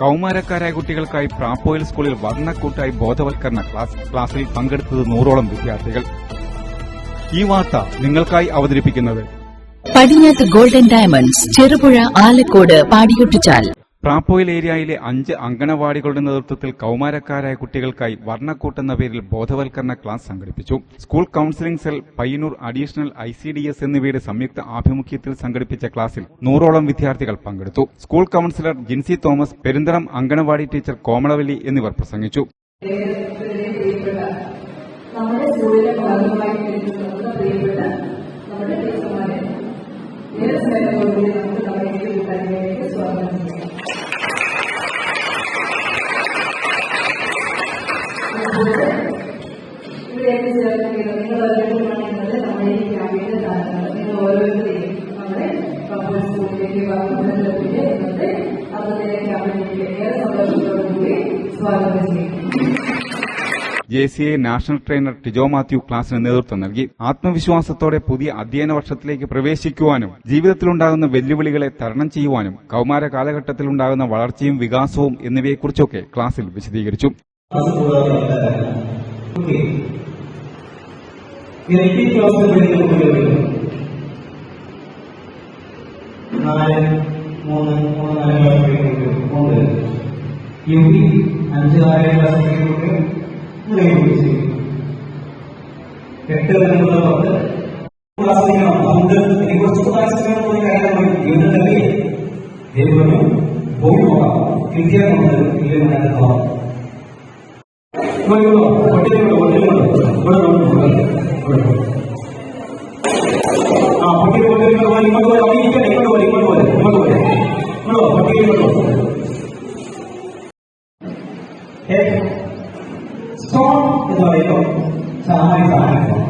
കൌമാരക്കാരായ കുട്ടികൾക്കായി പ്രാപ്പോയിൽ സ്കൂളിൽ വർണക്കൂട്ടായി ബോധവൽക്കരണ ക്ലാസ് ക്ലാസ്സിൽ പങ്കെടുത്തത് നൂറോളം വിദ്യാർത്ഥികൾ. ഈ വാർത്ത നിങ്ങൾക്കായി അവതരിപ്പിക്കുന്നത്. പടിഞ്ഞാത്ത് ഗോൾഡൻ ഡയമണ്ട്സ് ചെറുപുഴ ആലക്കോട് പാടിയൊട്ടിച്ചാൽ. പ്രാപ്പോയിൽ ഏരിയയിലെ അഞ്ച് അങ്കണവാടികളുടെ നേതൃത്വത്തിൽ കൌമാരക്കാരായ കുട്ടികൾക്കായി വർണക്കൂട്ട് എന്ന പേരിൽ ബോധവൽക്കരണ ക്ലാസ് സംഘടിപ്പിച്ചു. School counselling cell Payyanur additional I C D S എന്നിവയുടെ സംയുക്ത ആഭിമുഖ്യത്തിൽ സംഘടിപ്പിച്ച ക്ലാസിൽ നൂറോളം വിദ്യാർത്ഥികൾ പങ്കെടുത്തു. School counsellor Jincy Thomas Perunthalam anganwadi teacher Komalavalli എന്നിവർ പ്രസംഗിച്ചു. നമ്മുടെ സ്കൂളിലെ ഭാഗമായി പ്രിയപ്പെട്ട നമ്മുടെ ടീച്ചർമാരെ സ്വാഗതം ഏറെ സ്വാഗതം ചെയ്യുന്നു J C A national trainer Tijo Mathew ക്ലാസിന് നേതൃത്വം നൽകി. ആത്മവിശ്വാസത്തോടെ പുതിയ അധ്യയന വർഷത്തിലേക്ക് പ്രവേശിക്കുവാനും ജീവിതത്തിലുണ്ടാകുന്ന വെല്ലുവിളികളെ തരണം ചെയ്യുവാനും കൌമാര കാലഘട്ടത്തിലുണ്ടാകുന്ന വളർച്ചയും വികാസവും എന്നിവയെക്കുറിച്ചൊക്കെ ക്ലാസിൽ വിശദീകരിച്ചു. ഓക്കെ എൽ പി ക്ലാസ്സിൽ പഠിക്കുന്ന കുട്ടികൾ നാല് മൂന്ന് മൂന്ന് നാല് ക്ലാസ് പഠിക്കുന്ന ഉണ്ട് യു പി അഞ്ച് ആറ് ക്ലാസ് പഠിക്കുന്ന കുട്ടികൾ മൂന്ന് കുറിച്ച് എട്ട് വരെയുള്ള പത്ത് ക്ലാസ് പഠിക്കണം അതുകൊണ്ട് ഇനി കുറച്ച് ക്ലാസ് പഠിക്കുന്ന കാര്യമാണ് ജീവിതത്തിൽ ദൈവം പോയി നോക്കാം കിട്ടിയാൽ ഇല്ലെങ്കിൽ നടക്കാം ഇങ്ങോട്ടോ പൊട്ടിയിലോട്ടോ സ്റ്റോൺ എന്ന് പറയുമ്പോൾ സഹായ സഹായിക്കും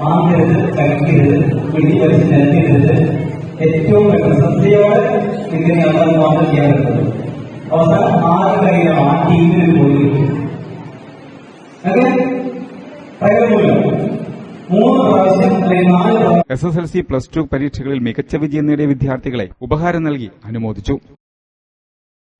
വാങ്ങരുത് കഴിക്കരുത് പിടി വലിച്ച് നിരത്തരുത് ഏറ്റവും പെട്ടെന്ന് ശ്രദ്ധയോടെ നമ്മൾ മാത്രം ചെയ്യാൻ അവസാനം ആറ് കഴിയണം ആ ടീമിൽ പോയി S S L C plus two പരീക്ഷകളിൽ മികച്ച വിജയം നേടിയ വിദ്യാർത്ഥികളെ ഉപഹാരം നൽകി അനുമോദിച്ചു.